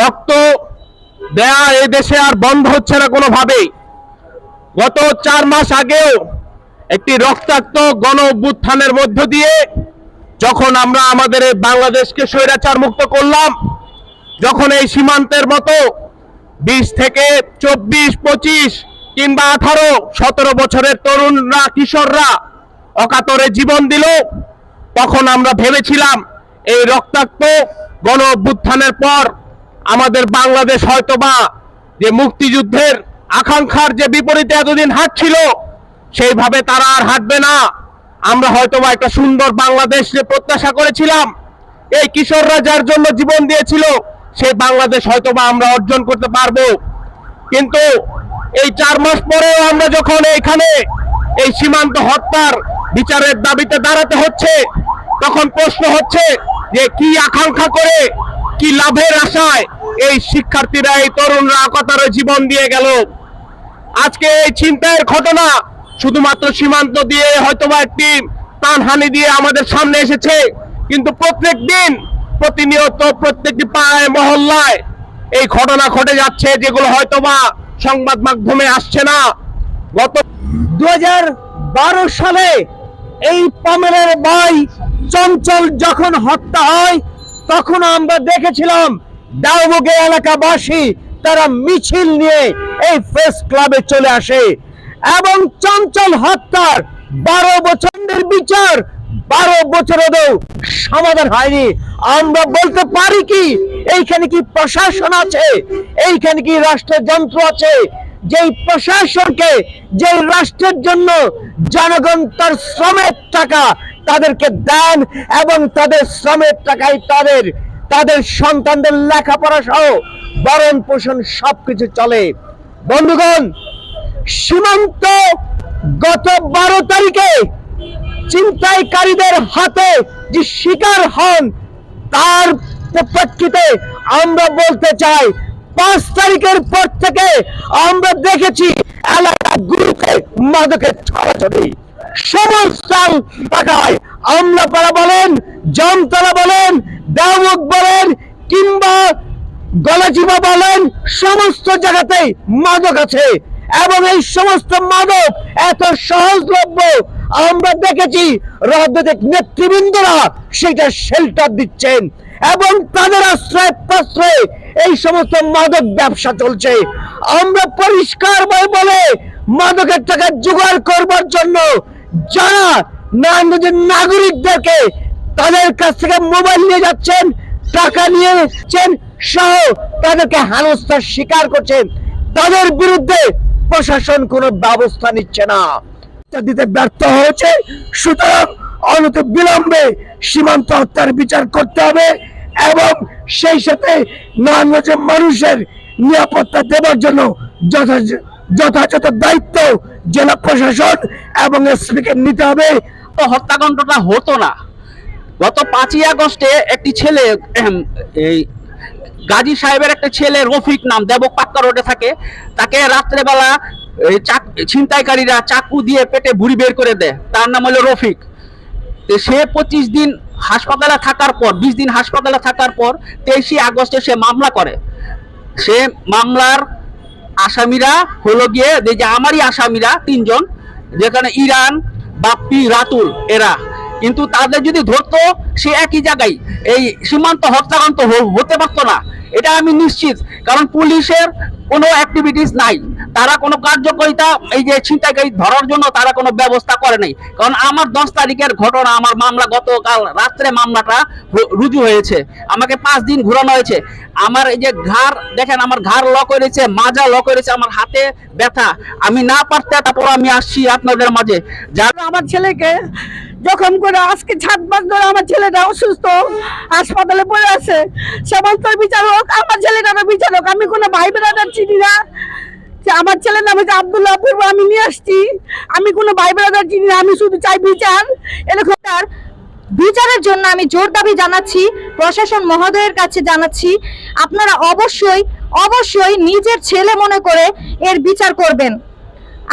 রক্ত দেয়া এই দেশে আর বন্ধ হচ্ছে না কোনোভাবেই। গত চার মাস আগেও একটি রক্তাক্ত গণ অভ্যুত্থানের মধ্য দিয়ে যখন আমরা আমাদের এই বাংলাদেশকে স্বৈরাচার মুক্ত করলাম, যখন এই সীমান্তের মতো বিশ থেকে চব্বিশ, পঁচিশ কিংবা আঠারো, সতেরো বছরের তরুণরা, কিশোররা অকাতরে জীবন দিল, তখন আমরা ভেবেছিলাম এই রক্তাক্ত গণ অভ্যুত্থানের পর আমাদের বাংলাদেশ হয়তোবা যে মুক্তিযুদ্ধের আকাঙ্ক্ষার যে বিপরীতে এতদিন হাঁটছিল, সেইভাবে তারা আর হাঁটবে না। আমরা হয়তোবা একটা সুন্দর বাংলাদেশ যে প্রত্যাশা করেছিলাম, এই কিশোররা যার জন্য জীবন দিয়েছিল, সেই বাংলাদেশ হয়তোবা আমরা অর্জন করতে পারব। কিন্তু এই চার মাস পরেও আমরা যখন এখানে এই সীমান্ত হত্যার বিচারের দাবিতে দাঁড়াতে হচ্ছে, তখন প্রশ্ন হচ্ছে যে কি আকাঙ্ক্ষা করে কি লাভের আশায় এই শিক্ষার্থীরা, এই তরুণরা অকাতরে জীবন দিয়ে গেল? আজকে এই চিন্তার ঘটনা শুধুমাত্র সীমান্ত দিয়ে হয়তোবা একটি প্রাণহানি দিয়ে আমাদের সামনে এসেছে, কিন্তু প্রত্যেক দিন প্রতিনিয়ত প্রত্যেকটি পাড়ায়, মহল্লায় এই ঘটনা ঘটে যাচ্ছে, যেগুলো হয়তোবা সংবাদ মাধ্যমে আসছে না। গত দু হাজার বারো সালে এই পামেলের ভাই চঞ্চল যখন হত্যা হয় তখন আমরা দেখেছিলাম ডাউবুগে এলাকাবাসী তারা মিছিল নিয়ে এই প্রেস ক্লাবে চলে আসে এবং চঞ্চল হত্যার বারো বছরের বিচার, বারো বছরেরও সমাধান হয়নি। আমরা বলতে পারি কি, এইখানে কি প্রশাসন আছে? এইখানে কি রাষ্ট্রযন্ত্র আছে? যেই প্রশাসনকে যে রাষ্ট্রের জন্য জনগণ তার শ্রমের টাকা তাদেরকে দেন এবং তাদের শ্রমের টাকায় তাদের তাদের সন্তানদের লেখাপড়া সহ বরণ পোষণ সবকিছু চলে। বন্ধুগণ, সীমান্ত গত বারো তারিখে চিন্তাইকারীদের হাতে যে শিকার হন, তার প্রেক্ষিতে আমরা বলতে চাই, পাঁচ তারিখের পর থেকে আমরা দেখেছি এলাকাগুলোতে মাদকের ছড়াছড়ি। সমস্ত এলাকায় আমলাপাড়া বলেন, জামতলা বলেন বলেন, কিংবা বলেন, সমস্ত জায়গাতেই মাদক আছে। এবং এই সমস্ত মাদক এত সহজলভ্য, আমরা দেখেছি রাজনৈতিক নেতৃবৃন্দরা সেটা শেল্টার দিচ্ছেন। এবং তাদের আশ্রয় প্রশ্রয়ে এই সমস্ত মাদক ব্যবসা চলছে। আমরা পরিষ্কার বলে মাদকের টাকা জোগাড় করবার জন্য যারা নারায়ণগঞ্জের নাগরিকদেরকে তাদের কাছ থেকে মোবাইল নিয়ে যাচ্ছেন, টাকা নিয়ে যাচ্ছেন সহ তাদেরকে হেনস্থার শিকার করছেন, তাদের বিরুদ্ধে প্রশাসন কোনো ব্যবস্থা নিচ্ছে না। দিতে ব্যর্থ হয়েছে, সুতরাং অনত বিলম্বে সীমান্ত হত্যার বিচার করতে হবে এবং সেই সাথে নারায়ণগঞ্জের মানুষের নিরাপত্তা দেওয়ার জন্য যথা- যথাযথ দায়িত্ব জেলা প্রশাসন এবং এসপিকে নিতে হবে। তো হত্যাকাণ্ডটা হতো না। গত পাঁচই আগস্টে একটি ছেলে এই গাজী সাহেবের একটা ছেলে রফিক নাম, দেবক পাক্কা রোডে থাকে। তাকে রাত্রেবেলা ছিনতাইকারীরা চাকু দিয়ে পেটে বুড়ি বের করে দেয়। তার নাম হলো রফিক। সে পঁচিশ দিন হাসপাতালে থাকার পর, বিশ দিন হাসপাতালে থাকার পর তেইশে আগস্টে সে মামলা করে। সে মামলার আসামিরা হলো গিয়ে যে আমারই আসামিরা তিনজন, যেখানে ইরান, বাপ্পি, রাতুল, এরা। কিন্তু তাদের যদি ধরতো, সে একই জায়গায় এই সীমান্ত হত্যাকান্ত হতে পারতো না। এটা আমি নিশ্চিত, কারণ পুলিশের কোনো অ্যাক্টিভিটিস নাই। তারা কোনো কার্যকারিতা, এই যে ছিনতাইকারী ধরার জন্য তারা কোনো ব্যবস্থা করে নাই। কারণ আমার দশ তারিখের ঘটনা, আমার মামলা গতকাল রাত্রে মামলাটা রুজু হয়েছে। আমাকে পাঁচ দিন ঘোরানো হয়েছে। আমার এই যে ঘাড়, দেখেন আমার ঘাড় লক হয়েছে মাজা লক হয়েছে আমার হাতে ব্যথা। আমি না পারতে তারপর আমি আসছি আপনাদের মাঝে। যারা আমার ছেলেকে যখন করে আজকে সাত মাস ধরে আমার ছেলেটা অসুস্থ, হাসপাতালে পড়ে আছে সেমন্তর বিচার হোক আমার ছেলেটারও বিচার হোক আমি কোনো ভাই বেড়াদার চিনি না। যে আমার ছেলের নাম হচ্ছে আবদুল্লাহ পূর্ব, আমি নিয়ে আসছি। আমি কোনো ভাই বেড়াদার চিনি আমি শুধু চাই বিচার। এরকম তার বিচারের জন্য আমি জোর দাবি জানাচ্ছি, প্রশাসন মহোদয়ের কাছে জানাচ্ছি, আপনারা অবশ্যই অবশ্যই নিজের ছেলে মনে করে এর বিচার করবেন।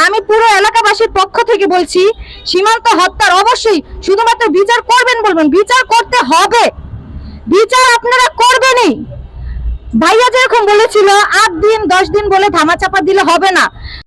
আমি পুরো এলাকাবাসীর পক্ষ থেকে বলছি, সীমান্ত হত্যার অবশ্যই শুধুমাত্র বিচার করবেন বলবেন, বিচার করতে হবে। বিচার আপনারা করবেনই। ভাইয়া যেরকম বলেছিল আট দিন দশ দিন বলে ধামাচাপা দিলে হবে না।